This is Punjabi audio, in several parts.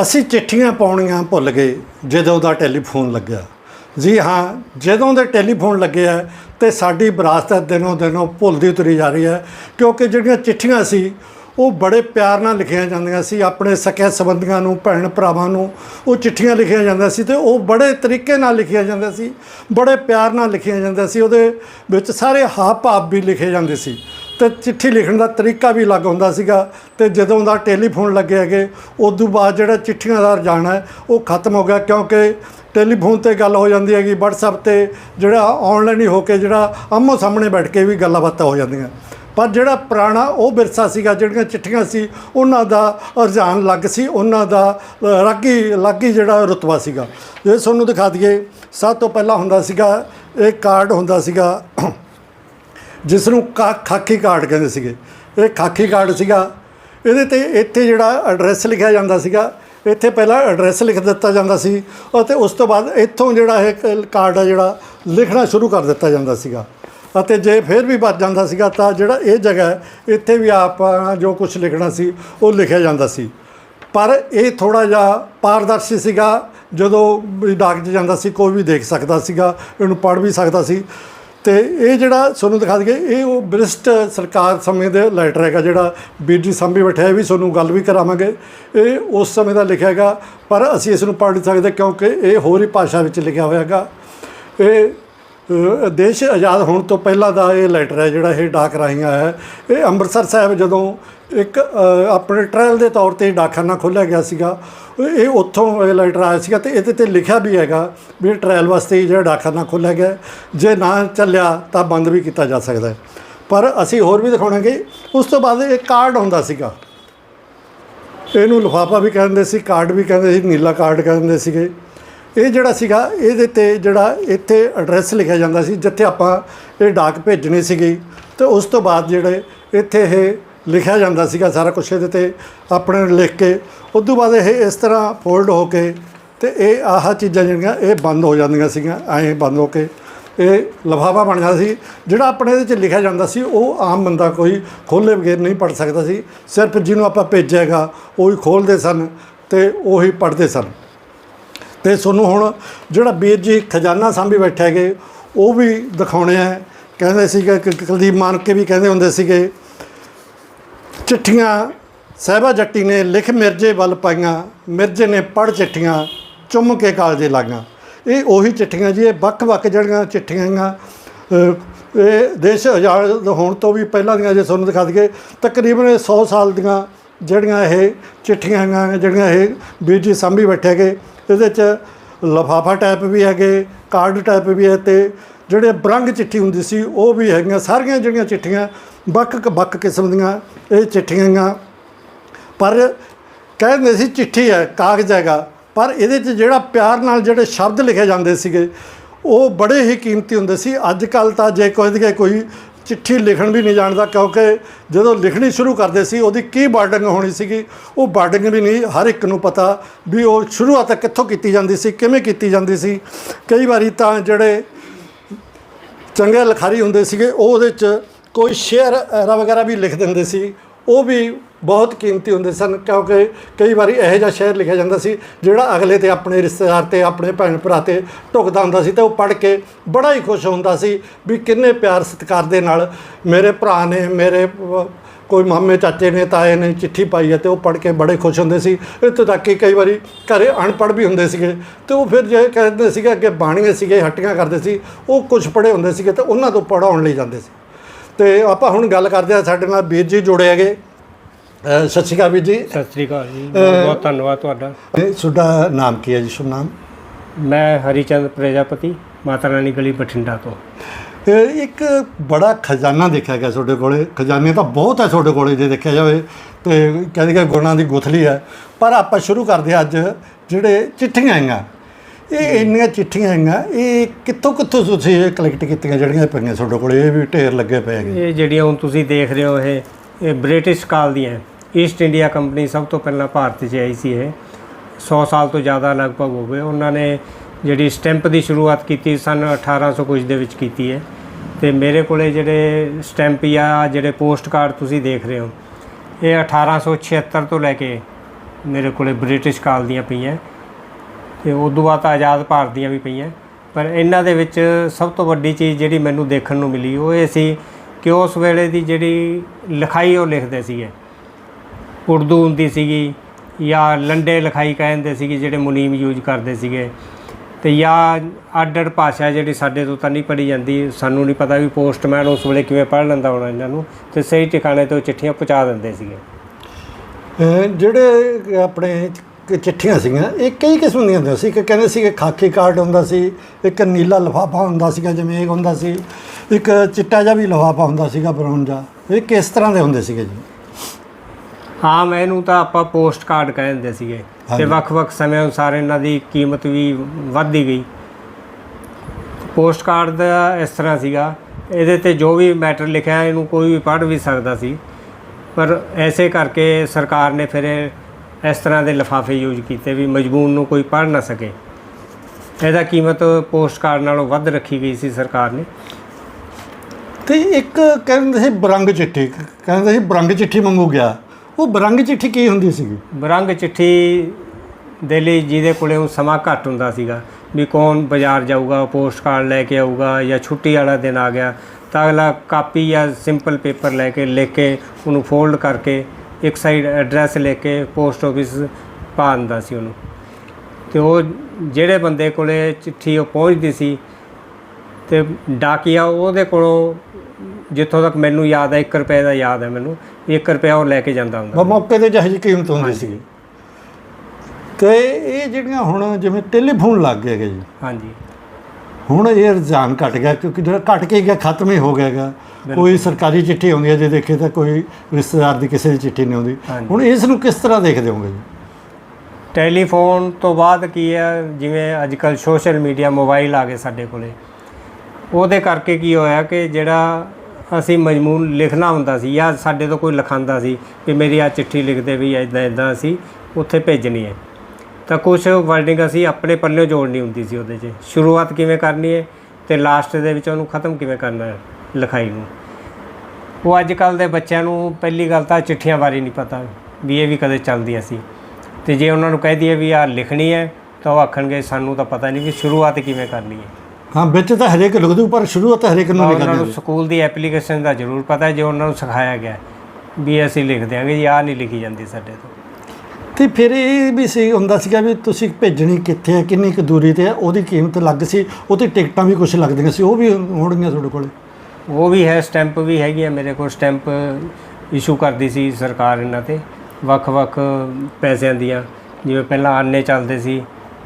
ਅਸੀਂ ਚਿੱਠੀਆਂ ਪਾਉਣੀਆਂ ਭੁੱਲ ਗਏ ਜਦੋਂ ਦਾ ਟੈਲੀਫੋਨ ਲੱਗਿਆ। ਜੀ ਹਾਂ, ਜਦੋਂ ਦੇ ਟੈਲੀਫੋਨ ਲੱਗੇ ਲੱਗਿਆ ਤੇ ਸਾਡੀ ਵਿਰਾਸਤ ਦਿਨੋਂ ਦਿਨੋਂ ਭੁੱਲਦੀ ਉਤਰੀ ਜਾ ਰਹੀ ਹੈ, ਕਿਉਂਕਿ ਜਿਹੜੀਆਂ ਚਿੱਠੀਆਂ ਸੀ, ਉਹ ਬੜੇ ਪਿਆਰ ਨਾਲ ਲਿਖੀਆਂ ਜਾਂਦੀਆਂ ਸੀ, ਆਪਣੇ ਸਕਿਆ ਸੰਬੰਧੀਆਂ ਨੂੰ, ਭੈਣ ਭਰਾਵਾਂ ਨੂੰ, ਉਹ ਚਿੱਠੀਆਂ ਲਿਖੀਆਂ ਜਾਂਦੀਆਂ ਸੀ ਤੇ ਉਹ ਬੜੇ ਤਰੀਕੇ ਨਾਲ ਲਿਖੀਆਂ ਜਾਂਦੀਆਂ ਸੀ, ਬੜੇ ਪਿਆਰ ਨਾਲ ਲਿਖੀਆਂ ਜਾਂਦੀਆਂ ਸੀ, ਉਹਦੇ ਵਿੱਚ ਸਾਰੇ ਹਾਵ ਭਾਵ ਵੀ ਲਿਖੇ ਜਾਂਦੇ ਸੀ। ਤੇ ਚਿੱਠੀ ਲਿਖਣ ਦਾ ਤਰੀਕਾ ਵੀ ਅਲੱਗ ਹੁੰਦਾ ਸੀਗਾ ਤੇ ਜਦੋਂ ਦਾ ਟੈਲੀਫੋਨ ਲੱਗੇ ਹੈਗੇ ਉਸ ਤੋਂ ਬਾਅਦ ਜਿਹੜਾ ਚਿੱਠੀਆਂ ਦਾ ਰੁਝਾਨ ਹੈ ਉਹ ਖਤਮ ਹੋ ਗਿਆ ਕਿਉਂਕਿ ਟੈਲੀਫੋਨ ਤੇ ਗੱਲ ਹੋ ਜਾਂਦੀ ਹੈਗੀ WhatsApp ਤੇ ਜਿਹੜਾ ਆਨਲਾਈਨ ਹੀ ਹੋ ਕੇ ਜਿਹੜਾ ਆਮੋ ਸਾਹਮਣੇ ਬੈਠ ਕੇ ਵੀ ਗੱਲਾਂ ਬਾਤਾਂ ਹੋ ਜਾਂਦੀਆਂ। ਪਰ ਜਿਹੜਾ ਪੁਰਾਣਾ ਉਹ ਵਿਰਸਾ ਸੀਗਾ ਜਿਹੜੀਆਂ ਚਿੱਠੀਆਂ ਸੀ ਉਹਨਾਂ ਦਾ ਰੁਝਾਨ ਲੱਗ ਸੀ ਉਹਨਾਂ ਦਾ ਅ, ਰਾਗੀ ਲਾਗੀ ਜਿਹੜਾ ਰੁਤਬਾ ਸੀਗਾ। ਜੇ ਤੁਹਾਨੂੰ ਦਿਖਾ ਦਈਏ ਸਭ ਤੋਂ ਪਹਿਲਾਂ ਹੁੰਦਾ ਸੀਗਾ ਇਹ ਕਾਰਡ ਹੁੰਦਾ ਸੀਗਾ ਜਿਸ ਨੂੰ ਕਾ- ਖਾਕੀ ਕਾਰਡ ਕਹਿੰਦੇ ਸੀਗੇ। ਇਹ ਖਾਕੀ ਕਾਰਡ ਸੀਗਾ। ਇਹਦੇ ਤੇ ਇੱਥੇ ਜਿਹੜਾ ਐਡਰੈਸ ਲਿਖਿਆ ਜਾਂਦਾ ਸੀਗਾ ਇੱਥੇ ਪਹਿਲਾਂ ਐਡਰੈਸ ਲਿਖ ਦਿੱਤਾ ਜਾਂਦਾ ਸੀ ਅਤੇ ਉਸ ਤੋਂ ਬਾਅਦ ਇੱਥੋਂ ਜਿਹੜਾ ਇਹ ਕ- ਕਾਰਡ ਆ ਜਿਹੜਾ ਲਿਖਣਾ ਸ਼ੁਰੂ ਕਰ ਦਿੱਤਾ ਜਾਂਦਾ ਸੀਗਾ। ਅਤੇ ਜੇ ਫਿਰ ਵੀ ਬਚ ਜਾਂਦਾ ਸੀਗਾ ਤਾਂ ਜਿਹੜਾ ਇਹ ਜਗ੍ਹਾ ਹੈ, ਇੱਥੇ ਵੀ ਆਪਾਂ ਜੋ ਕੁਝ ਲਿਖਣਾ ਸੀ ਉਹ ਲਿਖਿਆ ਜਾਂਦਾ ਸੀ। ਪਰ ਇਹ ਥੋੜਾ ਜਿਹਾ ਪਾਰਦਰਸ਼ੀ ਸੀਗਾ। ਜਦੋਂ ਵੀ ਡਾਕ 'ਚ ਜਾਂਦਾ ਸੀ ਕੋਈ ਵੀ ਦੇਖ ਸਕਦਾ ਸੀਗਾ ਇਹਨੂੰ ਪੜ੍ਹ ਵੀ ਸਕਦਾ ਸੀ। ਤੇ ਇਹ ਜਿਹੜਾ ਤੁਹਾਨੂੰ ਦਿਖਾ ਦਈਏ, ਇਹ ਉਹ ਬ੍ਰਿਸਟ ਸਰਕਾਰ ਸਮੇਂ ਦੇ ਲੈਟਰ ਹੈਗਾ ਜਿਹੜਾ ਵੀਰ ਜੀ ਸਾਹਮਣੇ ਬੈਠਿਆ ਵੀ ਤੁਹਾਨੂੰ ਗੱਲ ਵੀ ਕਰਾਵਾਂਗੇ। ਇਹ ਉਸ ਸਮੇਂ ਦਾ ਲਿਖਿਆ ਹੈਗਾ, ਪਰ ਅਸੀਂ ਇਸ ਨੂੰ ਪੜ੍ਹ ਨਹੀਂ ਸਕਦੇ ਕਿਉਂਕਿ ਇਹ ਹੋਰ ਹੀ ਭਾਸ਼ਾ ਵਿੱਚ ਲਿਖਿਆ ਹੋਇਆ ਹੈਗਾ। ਇਹ ਦੇਸ਼ ਆਜ਼ਾਦ ਹੋਣ ਤੋਂ ਪਹਿਲਾਂ ਦਾ ਇਹ ਲੈਟਰ ਹੈ ਜਿਹੜਾ ਇਹ ਡਾਕ ਰਾਹੀਂ ਆਇਆ ਹੈ। ਇਹ ਅੰਮ੍ਰਿਤਸਰ ਸਾਹਿਬ ਜਦੋਂ ਇੱਕ ਆਪਣੇ ਟ੍ਰਾਇਲ ਦੇ ਤੌਰ ਤੇ ਡਾਕਖਾਨਾ ਖੋਲ੍ਹਿਆ ਗਿਆ ਸੀਗਾ, ਇਹ ਉੱਥੋਂ ਇਹ ਲੈਟਰ ਆਇਆ ਸੀਗਾ ਤੇ ਇਹਦੇ ਤੇ ਲਿਖਿਆ ਵੀ ਹੈਗਾ ਵੀ ਟ੍ਰਾਇਲ ਵਾਸਤੇ ਹੀ ਜਿਹੜਾ ਡਾਕਖਾਨਾ ਖੋਲ੍ਹਿਆ ਗਿਆ ਜੇ ਨਾ ਚੱਲਿਆ ਤਾਂ ਬੰਦ ਵੀ ਕੀਤਾ ਜਾ ਸਕਦਾ ਹੈ। ਪਰ ਅਸੀਂ ਹੋਰ ਵੀ ਦਿਖਾਉਣਾਂਗੇ। ਉਸ ਤੋਂ ਬਾਅਦ ਇਹ ਕਾਰਡ ਹੁੰਦਾ ਸੀਗਾ। ਇਹਨੂੰ ਲਿਫਾਫਾ ਵੀ ਕਹਿੰਦੇ ਸੀ ਕਾਰਡ ਵੀ ਕਹਿੰਦੇ ਸੀ, ਨੀਲਾ ਕਾਰਡ ਕਹਿੰਦੇ ਸੀਗੇ। ਇਹ ਜਿਹੜਾ ਸੀਗਾ, ਇਹਦੇ ਤੇ ਜਿਹੜਾ ਇੱਥੇ ਐਡਰੈਸ ਲਿਖਿਆ ਜਾਂਦਾ ਸੀ, ਜਿੱਥੇ ਆਪਾਂ ਇਹ ਡਾਕ ਭੇਜਣੀ ਸੀਗੀ। ਤੇ ਉਸ ਤੋਂ ਬਾਅਦ ਜਿਹੜੇ ਇੱਥੇ ਇਹ ਲਿਖਿਆ ਜਾਂਦਾ ਸੀਗਾ ਸਾਰਾ ਕੁਝ ਇਹਦੇ ਤੇ ਆਪਣੇ ਲਿਖ ਕੇ। ਉਸ ਤੋਂ ਬਾਅਦ ਇਹ ਇਸ ਤਰ੍ਹਾਂ ਫੋਲਡ ਹੋ ਕੇ ਤੇ ਇਹ ਆਹ ਚੀਜ਼ਾਂ ਜਿਹੜੀਆਂ, ਇਹ ਬੰਦ ਹੋ ਜਾਂਦੀਆਂ ਸੀਗੀਆਂ, ਐਂ ਬੰਦ ਹੋ ਕੇ। ਇਹ ਲਿਫਾਫਾ ਬਣ ਜਾਂਦਾ ਸੀ। ਜਿਹੜਾ ਆਪਣੇ ਇਹਦੇ 'ਚ ਲਿਖਿਆ ਜਾਂਦਾ ਸੀ, ਉਹ ਆਮ ਬੰਦਾ ਕੋਈ ਖੋਲ੍ਹੇ ਬਗੈਰ ਨਹੀਂ ਪੜ੍ਹ ਸਕਦਾ ਸੀ। ਸਿਰਫ ਜਿਹਨੂੰ ਆਪਾਂ ਭੇਜਿਆਗਾ, ਉਹ ਹੀ ਖੋਲ੍ਹਦੇ ਸਨ ਤੇ ਉਹੀ ਪੜ੍ਹਦੇ ਸਨ। ਤੇ ਤੁਹਾਨੂੰ ਹੁਣ ਜਿਹੜਾ ਵੀਰ ਜੀ ਖਜ਼ਾਨਾ ਸਾਂਭੀ ਬੈਠੇ ਹੈਗੇ, ਉਹ ਵੀ ਦਿਖਾਉਣੇ ਆ। ਕਹਿੰਦੇ ਸੀਗੇ ਕਿ ਕੁਲਦੀਪ ਮਾਨਕੇ ਵੀ ਕਹਿੰਦੇ ਹੁੰਦੇ ਸੀਗੇ, ਚਿੱਠੀਆਂ ਸਾਹਿਬਾ ਜੱਟੀ ਨੇ ਲਿਖ ਮਿਰਜੇ ਵੱਲ ਪਾਈਆਂ, ਮਿਰਜੇ ਨੇ ਪੜ ਚਿੱਠੀਆਂ, ਚੁੰਮ ਕੇ ਕਾਲਜੇ ਲਾਗਾਂ ਇਹ ਉਹੀ ਚਿੱਠੀਆਂ ਜੀ, ਇਹ ਵੱਖ-ਵੱਖ ਜਿਹੜੀਆਂ ਚਿੱਠੀਆਂ ਹੈਗੀਆਂ ਇਹ ਦੇਸ਼ ਆਜ਼ਾਦ ਹੋਣ ਤੋਂ ਵੀ ਪਹਿਲਾਂ ਦੀਆਂ ਜੇ ਤੁਹਾਨੂੰ ਦਿਖਾ ਦਈਏ, ਤਕਰੀਬਨ 100 ਸਾਲ ਦੀਆਂ ਜਿਹੜੀਆਂ ਇਹ ਚਿੱਠੀਆਂ ਹੈਗੀਆਂ, ਜਿਹੜੀਆਂ ਇਹ ਵੀਰ ਜੀ ਸਾਂਭੀ ਬੈਠੇ ਹੈਗੇ ਇਹਦੇ 'ਚ ਲਫਾਫਾ ਟਾਈਪ ਵੀ ਹੈਗੇ ਕਾਰਡ ਟਾਈਪ ਵੀ ਹੈ ਤੇ ਜਿਹੜੇ ਬਰੰਗ ਚਿੱਠੀ ਹੁੰਦੀ ਸੀ, ਉਹ ਵੀ ਹੈਗੀਆਂ, ਸਾਰੀਆਂ ਜਿਹੜੀਆਂ ਚਿੱਠੀਆਂ ਵੱਖ ਵੱਖ ਕਿਸਮ ਦੀਆਂ ਇਹ ਚਿੱਠੀਆਂ ਹੈਗੀਆਂ ਪਰ ਕਹਿੰਦੇ ਸੀ ਚਿੱਠੀ ਹੈ, ਕਾਗਜ਼ ਹੈਗਾ, ਪਰ ਇਹਦੇ 'ਚ ਜਿਹੜਾ ਪਿਆਰ ਨਾਲ ਜਿਹੜੇ ਸ਼ਬਦ ਲਿਖੇ ਜਾਂਦੇ ਸੀਗੇ, ਉਹ ਬੜੇ ਹੀ ਕੀਮਤੀ ਹੁੰਦੇ ਸੀ। ਅੱਜ ਕੱਲ ਤਾਂ ਜੇ ਕੋਈ ਦੇ ਕੋਈ ਚਿੱਠੀ ਲਿਖਣ ਵੀ ਨਹੀਂ ਜਾਣਦਾ ਕਿਉਂਕਿ ਜਦੋਂ ਲਿਖਣੀ ਸ਼ੁਰੂ ਕਰਦੇ ਸੀ, ਉਹਦੀ ਕੀ ਵਰਡਿੰਗ ਹੋਣੀ ਸੀਗੀ, ਉਹ ਵਰਡਿੰਗ ਵੀ ਨਹੀਂ, ਹਰ ਇੱਕ ਨੂੰ ਪਤਾ ਵੀ ਉਹ ਸ਼ੁਰੂਆਤ ਕਿੱਥੋਂ ਕੀਤੀ ਜਾਂਦੀ ਸੀ, ਕਿਵੇਂ ਕੀਤੀ ਜਾਂਦੀ ਸੀ। ਕਈ ਵਾਰੀ ਤਾਂ ਜਿਹੜੇ ਚੰਗੇ ਲਿਖਾਰੀ ਹੁੰਦੇ ਸੀਗੇ, ਉਹ ਉਹਦੇ 'ਚ ਕੋਈ ਸ਼ੇਅਰ ਵਗੈਰਾ ਵੀ ਲਿਖ ਦਿੰਦੇ ਸੀ, ਉਹ ਵੀ ਬਹੁਤ ਕੀਮਤੀ ਹੁੰਦੇ ਸਨ, ਕਿਉਂਕਿ ਕਈ ਵਾਰੀ ਇਹੋ ਜਿਹਾ ਸ਼ਹਿਰ ਲਿਖਿਆ ਜਾਂਦਾ ਸੀ, ਜਿਹੜਾ ਅਗਲੇ ਤੇ ਆਪਣੇ ਰਿਸ਼ਤੇਦਾਰ ਤੇ, ਆਪਣੇ ਭੈਣ ਭਰਾ ਤੇ ਢੁਕਦਾ ਹੁੰਦਾ ਸੀ ਤੇ ਉਹ ਪੜ੍ਹ ਕੇ ਬੜਾ ਹੀ ਖੁਸ਼ ਹੁੰਦਾ ਸੀ ਵੀ ਕਿੰਨੇ ਪਿਆਰ ਸਤਿਕਾਰ ਦੇ ਨਾਲ ਮੇਰੇ ਭਰਾ ਨੇ, ਮੇਰੇ ਕੋਈ ਮਾਮੇ ਚਾਚੇ ਨੇ, ਤਾਏ ਨੇ ਚਿੱਠੀ ਪਾਈ ਹੈ ਤੇ ਉਹ ਪੜ੍ਹ ਕੇ ਬੜੇ ਖੁਸ਼ ਹੁੰਦੇ ਸੀ। ਇੱਥੋਂ ਤੱਕ ਕਿ ਕਈ ਵਾਰੀ ਘਰੇ ਅਨਪੜ੍ਹ ਵੀ ਹੁੰਦੇ ਸੀਗੇ ਤੇ ਉਹ ਫਿਰ ਜੇ ਕਹਿੰਦੇ ਸੀਗੇ, ਅੱਗੇ ਬਾਣੀਆਂ ਸੀਗੇ ਹੱਟੀਆਂ ਕਰਦੇ ਸੀ, ਉਹ ਕੁਝ ਪੜ੍ਹੇ ਹੁੰਦੇ ਸੀਗੇ ਤੇ ਉਹਨਾਂ ਤੋਂ ਪੜ੍ਹਾਉਣ ਲਈ ਜਾਂਦੇ ਸੀ। ਤੇ ਆਪਾਂ ਹੁਣ ਗੱਲ ਕਰਦੇ ਆ ਸਾਡੇ ਨਾਲ ਵੀਰ ਜੀ ਜੁੜੇ ਹੈਗੇ। ਸਤਿ ਸ਼੍ਰੀ ਅਕਾਲ ਵੀਰ ਜੀ। ਸਤਿ ਸ੍ਰੀ ਅਕਾਲ ਜੀ ਬਹੁਤ ਬਹੁਤ ਧੰਨਵਾਦ ਤੁਹਾਡਾ। ਇਹ ਤੁਹਾਡਾ ਨਾਮ ਕੀ ਹੈ ਜੀ ਸ਼ੁਭ ਨਾਮ? ਮੈਂ ਹਰੀਚੰਦ ਪ੍ਰਜਾਪਤੀ ਮਾਤਾ ਰਾਣੀ ਗਲੀ ਬਠਿੰਡਾ ਤੋਂ। ਇਹ ਇੱਕ ਬੜਾ ਖਜ਼ਾਨਾ ਦੇਖਿਆ ਗਿਆ ਤੁਹਾਡੇ ਕੋਲੇ। ਖਜ਼ਾਨੇ ਤਾਂ ਬਹੁਤ ਹੈ ਤੁਹਾਡੇ ਕੋਲੇ ਜੇ ਦੇਖਿਆ ਜਾਵੇ ਤੇ ਕਹਿੰਦੇ ਕਿ ਗੁਣਾਂ ਦੀ ਗੁਥਲੀ ਹੈ। ਪਰ ਆਪਾਂ ਸ਼ੁਰੂ ਕਰਦੇ ਹਾਂ ਅੱਜ ਜਿਹੜੇ ਚਿੱਠੀਆਂ ਆਈਆਂ ਇਹ ਇੰਨੀਆਂ ਚਿੱਠੀਆਂ ਆਈਆਂ ਇਹ ਕਿੱਥੋਂ ਕਿੱਥੋਂ ਤੁਸੀਂ ਇਹ ਕਲੈਕਟ ਕੀਤੀਆਂ ਜਿਹੜੀਆਂ ਪਈਆਂ ਤੁਹਾਡੇ ਕੋਲੇ? ਇਹ ਵੀ ਢੇਰ ਲੱਗੇ ਪਏ ਹੈਗੇ। ਇਹ ਜਿਹੜੀਆਂ ਹੁਣ ਤੁਸੀਂ ਦੇਖ ਰਹੇ ਹੋ ਇਹ ਇਹ ਬ੍ਰਿਟਿਸ਼ ਕਾਲ ਦੀਆਂ। ਈਸਟ ਇੰਡੀਆ ਕੰਪਨੀ ਸਭ ਤੋਂ ਪਹਿਲਾਂ ਭਾਰਤ 'ਚ ਆਈ ਸੀ ਇਹ। 100 ਸਾਲ ਤੋਂ ਜ਼ਿਆਦਾ ਲਗਭਗ ਹੋ ਗਏ। ਉਹਨਾਂ ਨੇ ਜਿਹੜੀ ਸਟੈਂਪ ਦੀ ਸ਼ੁਰੂਆਤ ਕੀਤੀ ਸਨ 1800 ਕੁਝ ਦੇ ਵਿੱਚ ਕੀਤੀ ਹੈ। ਤੇ ਮੇਰੇ ਕੋਲੇ ਜਿਹੜੇ ਸਟੈਂਪ ਜਾਂ ਜਿਹੜੇ ਪੋਸਟ ਕਾਰਡ ਤੁਸੀਂ ਦੇਖ ਰਹੇ ਹੋ, ਇਹ 1876 ਤੋਂ ਲੈ ਕੇ ਮੇਰੇ ਕੋਲੇ ਬ੍ਰਿਟਿਸ਼ ਕਾਲ ਦੀਆਂ ਪਈਆਂ। ਤੇ ਤੋਂ ਬਾਅਦ ਤਾਂ ਆਜ਼ਾਦ ਭਾਰਤ ਦੀਆਂ ਵੀ ਪਈਆਂ। ਪਰ ਇਹਨਾਂ ਦੇ ਵਿੱਚ ਸਭ ਤੋਂ ਵੱਡੀ ਚੀਜ਼ ਜਿਹੜੀ ਮੈਨੂੰ ਦੇਖਣ ਨੂੰ ਮਿਲੀ, ਉਹ ਇਹ ਸੀ ਕਿ ਉਸ ਵੇਲੇ ਦੀ ਜਿਹੜੀ ਲਿਖਾਈ ਉਹ ਲਿਖਦੇ ਸੀਗੇ। ਉਰਦੂ ਹੁੰਦੀ ਸੀਗੀ ਜਾਂ ਲੰਡੇ ਲਿਖਾਈ ਕਹਿੰਦੇ ਸੀਗੇ ਜਿਹੜੇ ਮੁਨੀਮ ਯੂਜ਼ ਕਰਦੇ ਸੀਗੇ। ਤੇ ਜਾਂ ਅੱਡ ਅੱਡ ਭਾਸ਼ਾ ਜਿਹੜੀ ਸਾਡੇ ਤੋਂ ਤਾਂ ਨਹੀਂ ਪੜ੍ਹੀ ਜਾਂਦੀ, ਸਾਨੂੰ ਨਹੀਂ ਪਤਾ ਵੀ ਪੋਸਟਮੈਨ ਉਸ ਵੇਲੇ ਕਿਵੇਂ ਪੜ੍ਹ ਲੈਂਦਾ ਹੋਣਾ ਇਹਨਾਂ ਨੂੰ, ਤੇ ਸਹੀ ਟਿਕਾਣੇ ਤੋਂ ਚਿੱਠੀਆਂ ਪਹੁੰਚਾ ਦਿੰਦੇ ਸੀਗੇ। ਜਿਹੜੇ ਆਪਣੇ ਚਿੱਠੀਆਂ ਸੀਗੀਆਂ, ਇਹ ਕਈ ਕਿਸਮ ਦੀਆਂ ਹੁੰਦੀਆਂ ਸੀ। ਇੱਕ ਕਹਿੰਦੇ ਸੀ ਕਿ ਖਾਕੀ ਕਾਰਡ ਹੁੰਦਾ ਸੀ, ਇੱਕ ਨੀਲਾ ਲਿਫਾਫਾ ਹੁੰਦਾ ਸੀਗਾ, ਜਿਵੇਂ ਇਹ ਹੁੰਦਾ ਸੀ। ਇੱਕ ਚਿੱਟਾ ਜਿਹਾ ਵੀ ਲਿਫਾਫਾ ਹੁੰਦਾ ਸੀਗਾ, ਬਰਾਊਨ ਜਿਹਾ। ਇਹ ਕਿਸ ਤਰ੍ਹਾਂ ਦੇ ਹੁੰਦੇ ਸੀਗੇ ਜੀ? ਆਮ ਇਹਨੂੰ ਤਾਂ ਆਪਾਂ ਪੋਸਟ ਕਾਰਡ ਕਹਿੰਦੇ ਸੀਗੇ। ਤੇ। ਵੱਖ-ਵੱਖ ਸਮੇਂ ਅਨੁਸਾਰ ਇਹਨਾਂ ਦੀ ਕੀਮਤ ਵੀ ਵੱਧਦੀ ਗਈ। ਪੋਸਟ ਕਾਰਡ ਦਾ ਇਸ ਤਰ੍ਹਾਂ ਸੀਗਾ। ਇਹਦੇ ਤੇ ਜੋ ਵੀ ਮੈਟਰ ਲਿਖਿਆ ਇਹਨੂੰ ਕੋਈ ਵੀ ਪੜ੍ਹ ਵੀ ਸਕਦਾ ਸੀ। ਪਰ ਐਸੇ ਕਰਕੇ ਸਰਕਾਰ ਨੇ ਫਿਰ ਇਸ ਤਰ੍ਹਾਂ ਦੇ ਲਿਫਾਫੇ ਯੂਜ਼ ਕੀਤੇ ਵੀ ਮਜਬੂਰ ਨੂੰ ਕੋਈ ਪੜ੍ਹ ਨਾ ਸਕੇ। ਇਹਦਾ ਕੀਮਤ ਪੋਸਟ ਕਾਰਡ ਨਾਲੋਂ ਵੱਧ ਰੱਖੀ ਗਈ ਸੀ ਸਰਕਾਰ ਨੇ। ਤੇ ਇੱਕ ਕਹਿੰਦੇ ਸੀ ਬਰੰਗ ਚਿੱਠੀ ਕਹਿੰਦੇ ਸੀ ਬਰੰਗ ਚਿੱਠੀ ਮੰਗੂ ਗਿਆ। ਉਹ ਬਰੰਗ ਚਿੱਠੀ ਕੀ ਹੁੰਦੀ ਸੀਗੀ? ਬਰੰਗ ਚਿੱਠੀ ਦੇ ਲਈ ਜਿਹਦੇ ਕੋਲੇ ਉਹ ਸਮਾਂ ਘੱਟ ਹੁੰਦਾ ਸੀਗਾ। ਵੀ ਕੌਣ ਬਾਜ਼ਾਰ ਜਾਊਗਾ, ਪੋਸਟ ਕਾਰਡ ਲੈ ਕੇ ਆਊਗਾ ਜਾਂ ਛੁੱਟੀ ਵਾਲਾ ਦਿਨ ਆ ਗਿਆ, ਤਾਂ ਅਗਲਾ ਕਾਪੀ ਜਾਂ ਸਿੰਪਲ ਪੇਪਰ ਲੈ ਕੇ, ਲਿਖ ਕੇ ਉਹਨੂੰ ਫੋਲਡ ਕਰਕੇ ਇੱਕ ਸਾਈਡ ਐਡਰੈਸ ਲੈ ਕੇ ਪੋਸਟ ਆਫਿਸ ਪਾ ਦਿੰਦਾ ਸੀ ਉਹਨੂੰ। ਤੇ ਉਹ ਜਿਹੜੇ ਬੰਦੇ ਕੋਲੇ ਚਿੱਠੀ ਉਹ ਪਹੁੰਚਦੀ ਸੀ, ਤੇ ਡਾਕੀਆ ਉਹਦੇ ਕੋਲੋਂ ਜਿੱਥੋਂ ਤੱਕ ਮੈਨੂੰ ਯਾਦ ਹੈ 1 ਰੁਪਏ ਦਾ ਯਾਦ ਹੈ ਮੈਨੂੰ 1 ਰੁਪਿਆ ਉਹ ਲੈ ਕੇ ਜਾਂਦਾ ਹੁੰਦਾ ਮੌਕੇ ਤੇ ਜਿਹੋ ਕੀਮਤ ਹੁੰਦੀ। ਸੀਗੀ। ਤੇ ਇਹ ਜਿਹੜੀਆਂ ਹੁਣ ਜਿਵੇਂ ਟੈਲੀਫੋਨ ਲੱਗ ਗਏ ਜੀ। ਹਾਂਜੀ। ਹੁਣ ਇਹ ਰੁਝਾਨ ਘਟ ਗਿਆ ਕਿਉਂਕਿ ਜਿਹੜਾ ਘਟ ਕੇ ਗਿਆ ਖਤਮ ਹੀ ਹੋ ਗਿਆਗਾ ਕੋਈ ਸਰਕਾਰੀ ਚਿੱਠੀ ਆਉਂਦੀ ਹੈ ਜੇ ਦੇਖੇ ਤਾਂ ਕੋਈ ਰਿਸ਼ਤੇਦਾਰ ਦੀ ਕਿਸੇ ਦੀ ਚਿੱਠੀ ਨਹੀਂ ਆਉਂਦੀ। ਹੁਣ ਇਸ ਨੂੰ ਕਿਸ ਤਰ੍ਹਾਂ ਦੇਖਦੇ ਹੋਗੇ ਜੀ? ਟੈਲੀਫੋਨ ਤੋਂ ਬਾਅਦ ਕੀ ਹੈ ਜਿਵੇਂ ਅੱਜ ਕੱਲ ਸੋਸ਼ਲ ਮੀਡੀਆ ਮੋਬਾਈਲ ਆ ਗਏ ਸਾਡੇ ਕੋਲੇ। ਉਹਦੇ ਕਰਕੇ ਕੀ ਹੋਇਆ ਕਿ ਜਿਹੜਾ ਅਸੀਂ ਮਜਮੂਨ ਲਿਖਣਾ ਹੁੰਦਾ ਸੀ ਜਾਂ ਸਾਡੇ ਤੋਂ ਕੋਈ ਲਿਖਾਂਦਾ ਸੀ ਕਿ ਮੇਰੀ ਆ ਚਿੱਠੀ ਲਿਖਦੇ ਵੀ ਇਦਾਂ ਇਦਾਂ ਅਸੀਂ ਉੱਥੇ ਭੇਜਣੀ ਹੈ। ਤਾਂ ਕੁਝ ਵਰਡਿੰਗ ਅਸੀਂ ਆਪਣੇ ਪੱਲਿਓਂ ਜੋੜਨੀ ਹੁੰਦੀ ਸੀ ਉਹਦੇ 'ਚ। ਸ਼ੁਰੂਆਤ ਕਿਵੇਂ ਕਰਨੀ ਹੈ ਤੇ ਲਾਸਟ ਦੇ ਵਿੱਚ ਉਹਨੂੰ ਖਤਮ ਕਿਵੇਂ ਕਰਨਾ ਹੈ ਲਿਖਾਈ ਨੂੰ। ਉਹ ਅੱਜ ਕੱਲ ਦੇ ਬੱਚਿਆਂ ਨੂੰ ਪਹਿਲੀ ਗੱਲ ਤਾਂ ਚਿੱਠੀਆਂ ਬਾਰੇ ਨਹੀਂ ਪਤਾ ਵੀ ਇਹ ਵੀ ਕਦੇ ਚੱਲਦੀਆਂ ਸੀ। ਤੇ ਜੇ ਉਹਨਾਂ ਨੂੰ ਕਹਿ ਦਈਏ ਵੀ ਆ ਲਿਖਣੀ ਹੈ ਤਾਂ ਉਹ ਆਖਣਗੇ, ਸਾਨੂੰ ਤਾਂ ਪਤਾ ਨਹੀਂ ਵੀ ਸ਼ੁਰੂਆਤ ਕਿਵੇਂ ਕਰਨੀ ਹੈ। ਹਾਂ ਵਿੱਚ ਤਾਂ ਹਰੇਕ ਲਿਖ ਦੂ ਪਰ ਸ਼ੁਰੂਆਤ ਹਰੇਕ ਨੂੰ ਉਹਨਾਂ ਨੂੰ ਕਰਨੀ ਸਕੂਲ ਦੀ ਐਪਲੀਕੇਸ਼ਨ ਦਾ ਜ਼ਰੂਰ ਪਤਾ ਹੈ ਜੇ ਉਹਨਾਂ ਨੂੰ ਸਿਖਾਇਆ ਗਿਆ ਹੈ। ਵੀ ਅਸੀਂ ਲਿਖ ਦਿਆਂਗੇ ਜੀ ਆਹ ਨਹੀਂ ਲਿਖੀ ਜਾਂਦੀ ਸਾਡੇ ਤੋਂ। ਤੇ ਫਿਰ ਇਹ ਵੀ ਸੀ ਹੁੰਦਾ ਸੀਗਾ ਵੀ ਤੁਸੀਂ ਭੇਜਣੀ ਕਿੱਥੇ ਹੈ ਕਿੰਨੀ ਕੁ ਦੂਰੀ ਤੇ ਹੈ ਉਹਦੀ ਕੀਮਤ ਲੱਗ ਸੀ ਉਹਤੇ ਟਿਕਟਾਂ ਵੀ ਕੁਝ ਲੱਗਦੀਆਂ ਸੀ ਉਹ ਵੀ ਹੋਣਗੀਆਂ ਤੁਹਾਡੇ ਕੋਲੇ? ਉਹ ਵੀ ਹੈ ਸਟੈਂਪ ਵੀ ਹੈਗੀ ਹੈ ਮੇਰੇ ਕੋਲ ਸਟੈਂਪ ਇਸ਼ੂ ਕਰਦੀ ਸੀ ਸਰਕਾਰ ਇਹਨਾਂ ਤੇ ਵੱਖ-ਵੱਖ ਪੈਸਿਆਂ ਦੀਆਂ ਜਿਵੇਂ ਪਹਿਲਾਂ ਆਨੇ ਚੱਲਦੇ ਸੀ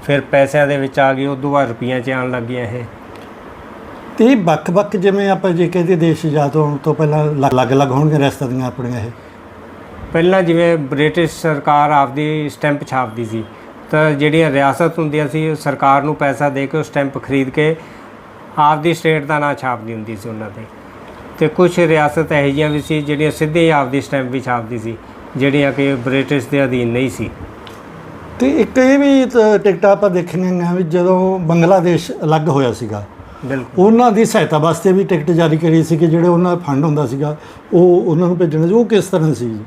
ਫਿਰ ਪੈਸਿਆਂ ਦੇ ਵਿੱਚ ਆ ਗਈ ਉਦੋਂ ਬਾਅਦ ਰੁਪਈਆਂ 'ਚ ਆਉਣ ਲੱਗੀਆਂ ਇਹ। ਤੇ ਵੱਖ-ਵੱਖ ਜਿਵੇਂ ਆਪਾਂ ਜੇ ਕਹਿੰਦੇ ਦੇਸ਼ ਆਜ਼ਾਦ ਹੋਣ ਤੋਂ ਪਹਿਲਾਂ ਅਲੱਗ-ਅਲੱਗ ਹੋਣਗੇ ਰਿਆਸਤਾਂ ਦੀਆਂ ਆਪਣੀਆਂ ਇਹ? ਪਹਿਲਾਂ ਜਿਵੇਂ ਬ੍ਰਿਟਿਸ਼ ਸਰਕਾਰ ਆਪਦੀ ਸਟੈਂਪ ਛਾਪਦੀ ਸੀ ਤਾਂ ਜਿਹੜੀਆਂ ਰਿਆਸਤ ਹੁੰਦੀਆਂ ਸੀ ਸਰਕਾਰ ਨੂੰ ਪੈਸਾ ਦੇ ਕੇ ਉਹ ਸਟੈਂਪ ਖਰੀਦ ਕੇ ਆਪਦੀ ਸਟੇਟ ਦਾ ਨਾਂ ਛਾਪਦੀ ਹੁੰਦੀ ਸੀ ਉਹਨਾਂ ਤੇ। ਤੇ ਕੁਝ ਰਿਆਸਤ ਇਹੋ ਜਿਹੀਆਂ ਵੀ ਸੀ ਜਿਹੜੀਆਂ ਸਿੱਧੇ ਆਪਦੀ ਸਟੈਂਪ ਵੀ ਛਾਪਦੀ ਸੀ ਜਿਹੜੀਆਂ ਕਿ ਬ੍ਰਿਟਿਸ਼ ਦੇ ਅਧੀਨ ਨਹੀਂ ਸੀ। ਤੇ ਇੱਕ ਇਹ ਵੀ ਟਿਕਟਾਂ ਆਪਾਂ ਦੇਖਣੀਆਂ ਵੀ ਜਦੋਂ ਬੰਗਲਾਦੇਸ਼ ਅਲੱਗ ਹੋਇਆ ਸੀਗਾ। ਬਿਲਕੁਲ। ਉਹਨਾਂ ਦੀ ਸਹਾਇਤਾ ਵਾਸਤੇ ਵੀ ਟਿਕਟ ਜਾਰੀ ਕਰੀ ਸੀ ਕਿ ਜਿਹੜੇ ਉਹਨਾਂ ਦਾ ਫੰਡ ਹੁੰਦਾ ਸੀਗਾ ਉਹ ਉਹਨਾਂ ਨੂੰ ਭੇਜਣਾ ਸੀ। ਉਹ ਕਿਸ ਤਰ੍ਹਾਂ ਸੀ?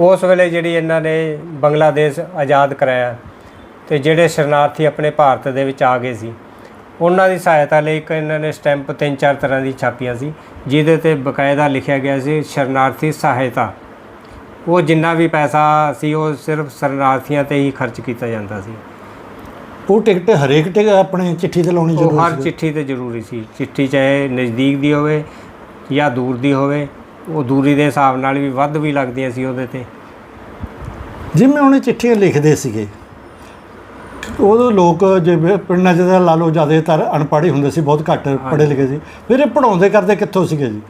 ਉਸ ਵੇਲੇ ਜਿਹੜੀ ਇਹਨਾਂ ਨੇ ਬੰਗਲਾਦੇਸ਼ ਆਜ਼ਾਦ ਕਰਾਇਆ ਤੇ ਜਿਹੜੇ ਸ਼ਰਨਾਰਥੀ ਆਪਣੇ ਭਾਰਤ ਦੇ ਵਿੱਚ ਆ ਗਏ ਸੀ ਉਹਨਾਂ ਦੀ ਸਹਾਇਤਾ ਲਈ ਇੱਕ ਇਹਨਾਂ ਨੇ ਸਟੈਂਪ ਤਿੰਨ ਚਾਰ ਤਰ੍ਹਾਂ ਦੀ ਛਾਪੀਆਂ ਸੀ ਜਿਹਦੇ ਤੇ ਬਕਾਇਦਾ ਲਿਖਿਆ ਗਿਆ ਸੀ ਸ਼ਰਨਾਰਥੀ ਸਹਾਇਤਾ। ਉਹ ਜਿੰਨਾ ਵੀ ਪੈਸਾ ਸੀ ਉਹ ਸਿਰਫ ਸ਼ਰਨਾਰਥੀਆਂ ਤੇ ਹੀ ਖਰਚ ਕੀਤਾ ਜਾਂਦਾ ਸੀ। ਉਹ ਟਿਕਟ ਹਰੇਕ ਟਿਕ ਆਪਣੇ ਚਿੱਠੀ ਤੇ ਲਾਉਣੀ ਹਰ ਜ਼ਰੂਰੀ ਸੀ? ਚਿੱਠੀ ਤੇ ਜ਼ਰੂਰੀ ਸੀ। ਚਿੱਠੀ ਚਾਹੇ ਨਜ਼ਦੀਕ ਦੀ ਹੋਵੇ ਜਾਂ ਦੂਰ ਦੀ ਹੋਵੇ ਉਹ ਦੂਰੀ ਦੇ ਹਿਸਾਬ ਨਾਲ ਵੀ ਵੱਧ ਵੀ ਲੱਗਦੀਆਂ ਸੀ ਉਹਦੇ ਤੇ। ਜਿਵੇਂ ਉਹਨੇ ਚਿੱਠੀਆਂ ਲਿਖਦੇ ਸੀਗੇ ਉਦੋਂ ਲੋਕ ਜਿਵੇਂ ਪਿੰਡਾਂ 'ਚ ਤਾਂ ਲਾ ਲਓ ਜ਼ਿਆਦਾਤਰ ਅਨਪੜ੍ਹ ਹੀ ਹੁੰਦੇ ਸੀ ਬਹੁਤ ਘੱਟ ਪੜ੍ਹੇ ਲਿਖੇ ਸੀ। ਫਿਰ ਇਹ ਪੜਾਉਂਦੇ ਕਰਦੇ ਕਿੱਥੋਂ ਸੀਗੇ ਜੀ?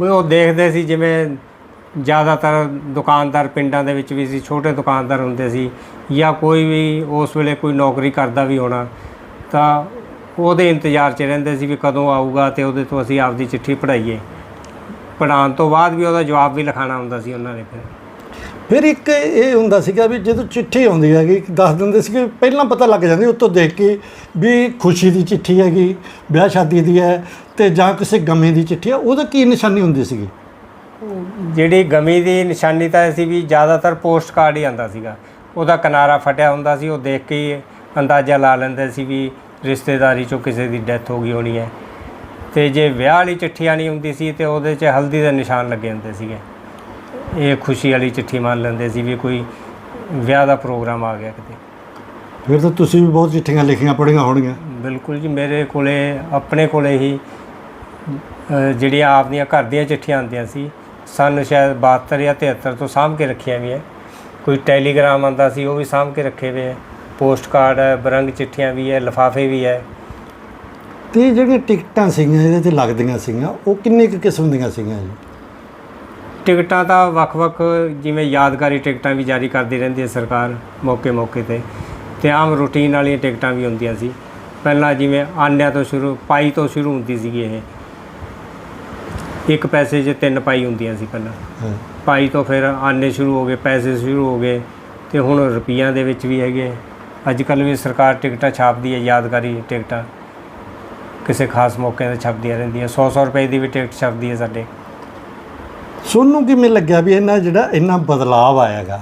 ਉਹ ਦੇਖਦੇ ਸੀ ਜਿਵੇਂ ਜ਼ਿਆਦਾਤਰ ਦੁਕਾਨਦਾਰ ਪਿੰਡਾਂ ਦੇ ਵਿੱਚ ਵੀ ਸੀ, ਛੋਟੇ ਦੁਕਾਨਦਾਰ ਹੁੰਦੇ ਸੀ ਜਾਂ ਕੋਈ ਵੀ ਉਸ ਵੇਲੇ ਕੋਈ ਨੌਕਰੀ ਕਰਦਾ ਵੀ ਹੋਣਾ, ਤਾਂ ਉਹਦੇ ਇੰਤਜ਼ਾਰ 'ਚ ਰਹਿੰਦੇ ਸੀ ਵੀ ਕਦੋਂ ਆਊਗਾ ਤੇ ਉਹਦੇ ਤੋਂ ਅਸੀਂ ਆਪਦੀ ਚਿੱਠੀ ਪੜਾਈਏ ਪੜਾਉਣ ਤੋਂ ਬਾਅਦ ਵੀ ਉਹਦਾ ਜਵਾਬ ਵੀ ਲਿਖਾਣਾ ਹੁੰਦਾ ਸੀ ਉਹਨਾਂ ਨੇ ਫਿਰ। ਫਿਰ ਇੱਕ ਇਹ ਹੁੰਦਾ ਸੀਗਾ ਵੀ ਜਦੋਂ ਚਿੱਠੀ ਆਉਂਦੀ ਹੈਗੀ, ਦੱਸ ਦਿੰਦੇ ਸੀ ਕਿ ਪਹਿਲਾਂ ਪਤਾ ਲੱਗ ਜਾਂਦੀ ਉੱਤੋਂ ਦੇਖ ਕੇ ਵੀ ਖੁਸ਼ੀ ਦੀ ਚਿੱਠੀ ਹੈਗੀ, ਵਿਆਹ ਸ਼ਾਦੀ ਦੀ ਹੈ ਤੇ ਜਾਂ ਕਿਸੇ ਗਮੇ ਦੀ ਚਿੱਠੀ ਹੈ, ਉਹਦਾ ਕੀ ਨਿਸ਼ਾਨੀ ਹੁੰਦੀ ਸੀਗੀ? ਜਿਹੜੀ ਗਮੀ ਦੀ ਨਿਸ਼ਾਨੀ ਤਾਂ ਸੀ ਵੀ ਜ਼ਿਆਦਾਤਰ ਪੋਸਟ ਕਾਰਡ ਹੀ ਆਂਦਾ ਸੀਗਾ। ਉਹਦਾ ਕਿਨਾਰਾ ਫਟਿਆ ਹੁੰਦਾ ਸੀ ਉਹ ਦੇਖ ਕੇ ਹੀ ਅੰਦਾਜ਼ਾ ਲਾ ਲੈਂਦੇ ਸੀ ਵੀ ਰਿਸ਼ਤੇਦਾਰੀ ਚੋਂ ਕਿਸੇ ਦੀ ਡੈਥ ਹੋ ਗਈ ਹੋਣੀ ਹੈ। ਤੇ ਜੇ ਵਿਆਹ ਵਾਲੀ ਚਿੱਠੀ ਆਣੀ ਹੁੰਦੀ ਸੀ ਤੇ ਉਹਦੇ 'ਚ ਹਲਦੀ ਦੇ ਨਿਸ਼ਾਨ ਲੱਗੇ ਹੁੰਦੇ ਸੀਗੇ। ਇਹ ਖੁਸ਼ੀ ਵਾਲੀ ਚਿੱਠੀ ਮੰਨ ਲੈਂਦੇ ਸੀ ਵੀ ਕੋਈ ਵਿਆਹ ਦਾ ਪ੍ਰੋਗਰਾਮ ਆ ਗਿਆ ਕਿਤੇ। ਫਿਰ ਤਾਂ ਤੁਸੀਂ ਵੀ ਬਹੁਤ ਚਿੱਠੀਆਂ ਲਿਖੀਆਂ ਪੜ੍ਹੀਆਂ ਹੋਣਗੀਆਂ। ਬਿਲਕੁਲ ਜੀ ਮੇਰੇ ਕੋਲੇ ਆਪਣੇ ਕੋਲੇ ਹੀ ਜਿਹੜੀਆਂ ਆਪਦੀਆਂ ਘਰ ਦੀਆਂ ਚਿੱਠੀਆਂ ਆਉਂਦੀਆਂ ਸੀ ਸਨ ਸ਼ਾਇਦ 72 ਜਾਂ 73 ਤੋਂ ਸਾਂਭ ਕੇ ਰੱਖੀਆਂ ਵੀ ਹੈ ਕੋਈ ਟੈਲੀਗ੍ਰਾਮ ਆਉਂਦਾ ਸੀ ਉਹ ਵੀ ਸਾਂਭ ਕੇ ਰੱਖੇ ਹੋਏ ਹੈ ਪੋਸਟ ਕਾਰਡ ਹੈ ਬਰੰਗ ਚਿੱਠੀਆਂ ਵੀ ਹੈ ਲਿਫਾਫੇ ਵੀ ਹੈ ਤੇ ਜਿਹੜੀਆਂ ਟਿਕਟਾਂ ਸੀਗੀਆਂ ਇਹਦੇ ਤੇ ਲੱਗਦੀਆਂ ਸੀਗੀਆਂ ਉਹ ਕਿੰਨੇ ਕੁ ਕਿਸਮ ਦੀਆਂ ਸੀਗੀਆਂ ਜੀ? ਟਿਕਟਾਂ ਤਾਂ ਵੱਖ-ਵੱਖ ਜਿਵੇਂ ਯਾਦਗਾਰੀ ਟਿਕਟਾਂ ਵੀ ਜਾਰੀ ਕਰਦੀ ਰਹਿੰਦੀ ਹੈ ਸਰਕਾਰ ਮੌਕੇ-ਮੌਕੇ ਤੇ। ਤੇ ਆਮ ਰੂਟੀਨ ਵਾਲੀਆਂ ਟਿਕਟਾਂ ਵੀ ਹੁੰਦੀਆਂ ਸੀ। ਪਹਿਲਾਂ ਜਿਵੇਂ ਆਨਿਆਂ ਤੋਂ ਸ਼ੁਰੂ ਪਾਈ ਤੋਂ ਸ਼ੁਰੂ ਹੁੰਦੀ ਸੀਗੀ ਇਹ। ਇੱਕ ਪੈਸੇ 'ਚ ਤਿੰਨ ਪਾਈ ਹੁੰਦੀਆਂ ਸੀ ਪਹਿਲਾਂ। ਹਾਂ। ਪਾਈ ਤੋਂ ਫਿਰ ਆਨੇ ਸ਼ੁਰੂ ਹੋ ਗਏ ਪੈਸੇ ਸ਼ੁਰੂ ਹੋ ਗਏ ਤੇ ਹੁਣ ਰੁਪਈਆਂ ਦੇ ਵਿੱਚ ਵੀ ਹੈਗੇ ਅੱਜ ਕੱਲ੍ਹ ਵੀ ਸਰਕਾਰ ਟਿਕਟਾਂ ਛਾਪਦੀ ਹੈ ਯਾਦਗਾਰੀ ਟਿਕਟਾਂ। ਕਿਸੇ ਖਾਸ ਮੌਕੇ ਤੇ ਛਪਦੀਆਂ ਰਹਿੰਦੀਆਂ। 100-100 ਰੁਪਏ ਦੀ ਵੀ ਟਿਕਟ ਛਪਦੀ ਹੈ ਸਾਡੇ। ਸੋਨੂੰ ਕਿਵੇਂ ਲੱਗਿਆ ਵੀ ਇਹਨਾਂ ਜਿਹੜਾ ਇੰਨਾ ਬਦਲਾਅ ਆਇਆਗਾ?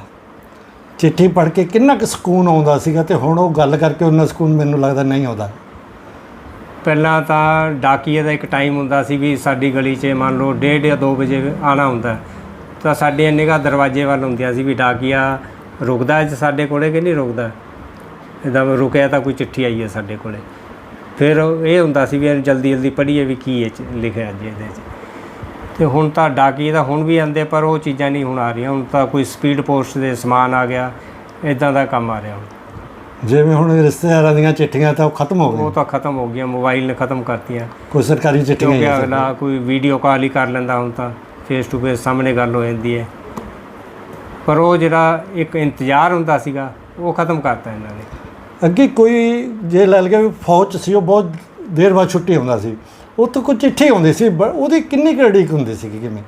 ਚਿੱਠੀ ਪੜ੍ਹ ਕੇ ਕਿੰਨਾ ਕੁ ਸਕੂਨ ਆਉਂਦਾ ਸੀਗਾ ਤੇ ਹੁਣ ਉਹ ਗੱਲ ਕਰਕੇ ਉਹਨਾਂ ਸਕੂਨ ਮੈਨੂੰ ਲੱਗਦਾ ਨਹੀਂ ਆਉਂਦਾ। ਪਹਿਲਾਂ ਤਾਂ ਡਾਕੀਏ ਦਾ ਇੱਕ ਟਾਈਮ ਹੁੰਦਾ ਸੀ ਵੀ ਸਾਡੀ ਗਲੀ 'ਚ ਮੰਨ ਲਓ 1:30 ਜਾਂ 2 ਵਜੇ ਆਣਾ ਹੁੰਦਾ। ਤਾਂ ਸਾਡੇ ਨਿਗਾਹ ਦਰਵਾਜ਼ੇ ਵੱਲ ਹੁੰਦੀਆਂ ਸੀ ਵੀ ਡਾਕੀਆ ਰੁਕਦਾ ਅੱਜ ਸਾਡੇ ਕੋਲੇ ਕਿ ਨਹੀਂ ਰੁਕਦਾ? ਇਦਾਂ ਰੁਕਿਆ ਤਾਂ ਕੋਈ ਚਿੱਠੀ ਆਈ ਹੈ ਸਾਡੇ ਕੋਲੇ। ਫਿਰ ਇਹ ਹੁੰਦਾ ਸੀ ਵੀ ਜਲਦੀ ਜਲਦੀ ਪੜ੍ਹੀਏ ਵੀ ਕੀ ਇਹ 'ਚ ਲਿਖਿਆ ਅੱਜ ਇਹਦੇ 'ਚ। ਤੇ ਹੁਣ ਤਾਂ ਡਾਕੀਏ ਤਾਂ ਹੁਣ ਵੀ ਆਉਂਦੇ ਪਰ ਉਹ ਚੀਜ਼ਾਂ ਨਹੀਂ ਹੁਣ ਆ ਰਹੀਆਂ। ਹੁਣ ਤਾਂ ਕੋਈ ਸਪੀਡ ਪੋਸਟ ਦੇ ਸਮਾਨ ਆ ਗਿਆ। ਇਦਾਂ ਦਾ ਕੰਮ ਆ ਰਿਹਾ ਹੁਣ। ਜਿਵੇਂ ਹੁਣ ਰਿਸ਼ਤੇਦਾਰਾਂ ਦੀਆਂ ਚਿੱਠੀਆਂ ਤਾਂ ਉਹ ਖਤਮ ਹੋ ਉਹ ਗਈਆਂ ਤਾਂ ਖਤਮ ਹੋ ਗਈਆਂ ਮੋਬਾਈਲ ਨੇ ਖਤਮ ਕਰਤੀਆਂ। ਕੋਈ ਸਰਕਾਰੀ ਚਿੱਠੀਆਂ ਹੀ ਕਿਉਂਕਿ ਅਗਲਾ ਕੋਈ ਵੀਡੀਓ ਕਾਲ ਹੀ ਕਰ ਲੈਂਦਾ ਹੁਣ ਤਾਂ ਫੇਸ ਟੂ ਫੇਸ ਸਾਹਮਣੇ ਗੱਲ ਹੋ ਜਾਂਦੀ ਹੈ। ਪਰ ਉਹ ਜਿਹੜਾ ਇੱਕ ਇੰਤਜ਼ਾਰ ਹੁੰਦਾ ਸੀਗਾ ਉਹ ਖਤਮ ਕਰਤਾ ਇਹਨਾਂ ਨੇ। ਅੱਗੇ ਕੋਈ ਜੇ ਲੈ ਲਗੇ ਵੀ ਫੌਜ ਸੀ ਉਹ ਬਹੁਤ ਦੇਰ ਬਾਅਦ ਛੁੱਟੀ ਆਉਂਦਾ ਸੀ। ਉੱਥੋਂ ਕੋਈ ਚਿੱਠੀ ਆਉਂਦੀ ਸੀ ਉਹਦੀ ਕਿੰਨੀ ਕੜੀਕ ਹੁੰਦੀ ਸੀ ਕਿਵੇਂ?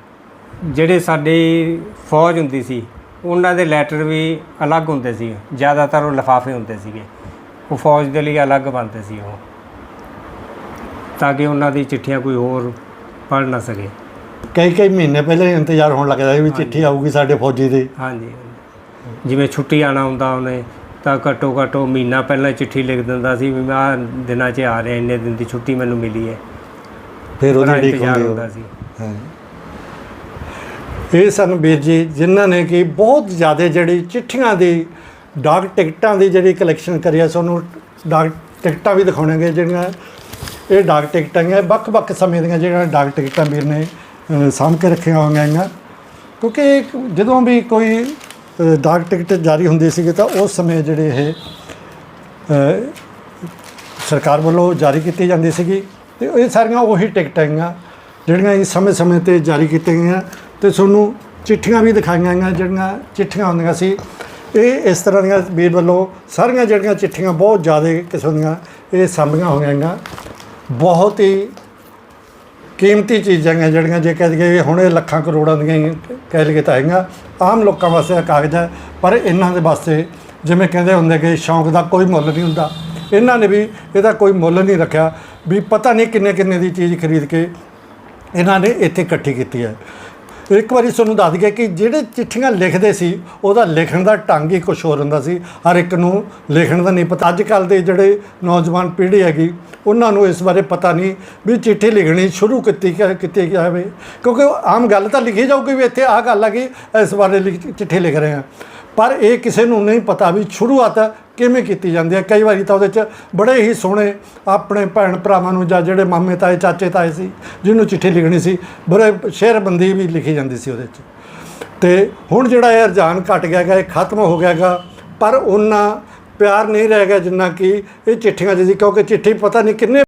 ਜਿਹੜੇ ਸਾਡੀ ਫੌਜ ਹੁੰਦੀ ਸੀ ਉਹਨਾਂ ਦੇ ਲੈਟਰ ਵੀ ਅਲੱਗ ਹੁੰਦੇ ਸੀ ਜ਼ਿਆਦਾਤਰ ਉਹ ਲਿਫਾਫੇ ਹੁੰਦੇ ਸੀਗੇ। ਉਹ ਫੌਜ ਦੇ ਲਈ ਅਲੱਗ ਬਣਦੇ ਸੀ ਉਹ ਤਾਂ ਕਿ ਉਹਨਾਂ ਦੀ ਚਿੱਠੀਆਂ ਕੋਈ ਹੋਰ ਪੜ੍ਹ ਨਾ ਸਕੇ। ਕਈ ਕਈ ਮਹੀਨੇ ਪਹਿਲਾਂ ਇੰਤਜ਼ਾਰ ਹੋਣ ਲੱਗਦਾ ਸੀ ਵੀ ਚਿੱਠੀ ਆਊਗੀ ਸਾਡੇ ਫੌਜੀ ਦੀ। ਹਾਂਜੀ ਜਿਵੇਂ ਛੁੱਟੀ ਆਣਾ ਹੁੰਦਾ ਉਹਨੇ ਤਾਂ ਘੱਟੋ ਘੱਟ ਉਹ ਮਹੀਨਾ ਪਹਿਲਾਂ ਚਿੱਠੀ ਲਿਖ ਦਿੰਦਾ ਸੀ ਵੀ ਮੈਂ ਦਿਨਾਂ 'ਚ ਆ ਰਿਹਾ ਇੰਨੇ ਦਿਨ ਦੀ ਛੁੱਟੀ ਮੈਨੂੰ ਮਿਲੀ ਹੈ। ਫਿਰ ਉਹਦੀ ਇੰਤਜ਼ਾਰ ਹੁੰਦੀ। ਸੀ। ਹਾਂ। ਇਹ ਸਨ ਵੀਰ ਜੀ, ਜਿਨ੍ਹਾਂ ਨੇ ਕਿ ਬਹੁਤ ਜ਼ਿਆਦਾ ਜਿਹੜੀ ਚਿੱਠੀਆਂ ਦੀ ਡਾਕ ਟਿਕਟਾਂ ਦੀ ਜਿਹੜੀ ਕਲੈਕਸ਼ਨ ਕਰੀ ਹੈ ਸਾਨੂੰ ਡਾਕ ਟਿਕਟਾਂ ਵੀ ਦਿਖਾਉਣਗੇ, ਜਿਹੜੀਆਂ ਇਹ ਡਾਕ ਟਿਕਟਾਂ ਹੈ ਵੱਖ-ਵੱਖ ਸਮੇਂ ਦੀਆਂ ਜਿਹੜੀਆਂ ਡਾਕ ਟਿਕਟਾਂ ਵੀਰ ਨੇ ਸਾਂਭ ਕੇ ਰੱਖੀਆਂ ਹੋਈਆਂ ਹੈਗੀਆਂ ਕਿਉਂਕਿ ਜਦੋਂ ਵੀ ਕੋਈ ਡਾਕ ਟਿਕਟ ਜਾਰੀ ਹੁੰਦੀ ਸੀਗੀ, ਤਾਂ ਉਸ ਸਮੇਂ ਜਿਹੜੇ ਇਹ ਸਰਕਾਰ ਵੱਲੋਂ ਜਾਰੀ ਕੀਤੀ ਜਾਂਦੀ ਸੀਗੀ, ਤੇ ਇਹ ਸਾਰੀਆਂ ਉਹੀ ਟਿਕਟਾਂ ਜਿਹੜੀਆਂ ਇਹ ਸਮੇਂ-ਸਮੇਂ ਤੇ ਜਾਰੀ ਕੀਤੀਆਂ ਗਈਆਂ ਤੇ ਤੁਹਾਨੂੰ ਚਿੱਠੀਆਂ ਵੀ ਦਿਖਾਈਆਂ ਗਈਆਂ, ਜਿਹੜੀਆਂ ਚਿੱਠੀਆਂ ਹੁੰਦੀਆਂ ਸੀ। ਇਹ ਇਸ ਤਰ੍ਹਾਂ ਦੀਆਂ ਵੀਰ ਵੱਲੋਂ ਸਾਰੀਆਂ ਜਿਹੜੀਆਂ ਚਿੱਠੀਆਂ ਬਹੁਤ ਜ਼ਿਆਦਾ ਕਿਸਮ ਦੀਆਂ ਇਹ ਸਾਂਭੀਆਂ ਹੋਈਆਂ ਗਈਆਂ। ਬਹੁਤ ਹੀ ਕੀਮਤੀ ਚੀਜ਼ਾਂ ਹੈ ਜਿਹੜੀਆਂ ਜੇ ਕਹਿ ਦਈਏ ਹੁਣ ਇਹ ਲੱਖਾਂ ਕਰੋੜਾਂ ਦੀਆਂ ਹੀ ਕਹਿ ਲਈਏ ਤਾਂ ਹੈਗੀਆਂ। ਆਮ ਲੋਕਾਂ ਵਾਸਤੇ ਕਾਗਜ਼ ਹੈ, ਪਰ ਇਹਨਾਂ ਦੇ ਵਾਸਤੇ ਜਿਵੇਂ ਕਹਿੰਦੇ ਹੁੰਦੇ ਕਿ ਸ਼ੌਂਕ ਦਾ ਕੋਈ ਮੁੱਲ ਨਹੀਂ ਹੁੰਦਾ। ਇਹਨਾਂ ਨੇ ਵੀ ਇਹਦਾ ਕੋਈ ਮੁੱਲ ਨਹੀਂ ਰੱਖਿਆ ਵੀ ਪਤਾ ਨਹੀਂ ਕਿੰਨੇ ਕਿੰਨੇ ਦੀ ਚੀਜ਼ ਖਰੀਦ ਕੇ ਇਹਨਾਂ ਨੇ ਇੱਥੇ ਇਕੱਠੀ ਕੀਤੀ ਹੈ। ਇੱਕ ਵਾਰੀ ਤੁਹਾਨੂੰ ਦੱਸ ਦਈਏ ਕਿ ਜਿਹੜੇ ਚਿੱਠੀਆਂ ਲਿਖਦੇ ਸੀ, ਉਹਦਾ ਲਿਖਣ ਦਾ ਢੰਗ ਹੀ ਕੁਝ ਹੋਰ ਹੁੰਦਾ ਸੀ। ਹਰ ਇੱਕ ਨੂੰ ਲਿਖਣ ਦਾ ਨਹੀਂ ਪਤਾ। ਅੱਜ ਕੱਲ ਦੇ ਜਿਹੜੇ ਨੌਜਵਾਨ ਪੀੜ੍ਹੀ ਹੈਗੀ, ਉਹਨਾਂ ਨੂੰ ਇਸ ਬਾਰੇ ਪਤਾ ਨਹੀਂ ਵੀ ਚਿੱਠੀ ਲਿਖਣੀ ਸ਼ੁਰੂ ਕੀਤੀ ਕਿ ਕੀਤੀ ਜਾਵੇ ਕਿਉਂਕਿ ਆਮ ਗੱਲ ਤਾਂ ਲਿਖੀ ਜਾਊਗੀ ਵੀ ਇੱਥੇ ਆਹ ਗੱਲ ਆ ਕਿ ਇਸ ਬਾਰੇ ਲਿਖ- ਚਿੱਠੀ ਲਿਖ ਰਹੇ ਹਾਂ ਪਰ ਇਹ ਕਿਸੇ ਨੂੰ ਨਹੀਂ ਪਤਾ ਵੀ ਸ਼ੁਰੂਆਤ ਕਿਵੇਂ ਕੀਤੀ ਜਾਂਦੀ ਹੈ? ਕਈ ਵਾਰੀ ਤਾਂ ਉਹਦੇ 'ਚ ਬੜੇ ਹੀ ਸੋਹਣੇ ਆਪਣੇ ਭੈਣ ਭਰਾਵਾਂ ਨੂੰ ਜਾਂ ਜਿਹੜੇ ਮਾਮੇ ਤਾਏ, ਚਾਚੇ ਤਾਏ ਸੀ, ਜਿਹਨੂੰ ਚਿੱਠੀ ਲਿਖਣੀ ਸੀ, ਬੜੇ ਸ਼ੇਰਬੰਦੀ ਵੀ ਲਿਖੀ ਜਾਂਦੀ ਸੀ ਉਹਦੇ 'ਚ। ਤੇ ਹੁਣ ਜਿਹੜਾ ਇਹ ਰੁਝਾਨ ਘਟ ਗਿਆ ਗਾ ਇਹ ਖਤਮ ਹੋ ਗਿਆ ਗਾ ਪਰ ਉਹਨਾਂ ਪਿਆਰ ਨਹੀਂ ਰਹਿ ਗਿਆ ਜਿੰਨਾ ਕਿ ਇਹ ਚਿੱਠੀਆਂ 'ਚ ਕਿਉਂਕਿ ਚਿੱਠੀ ਪਤਾ ਨਹੀਂ ਕਿੰਨੇ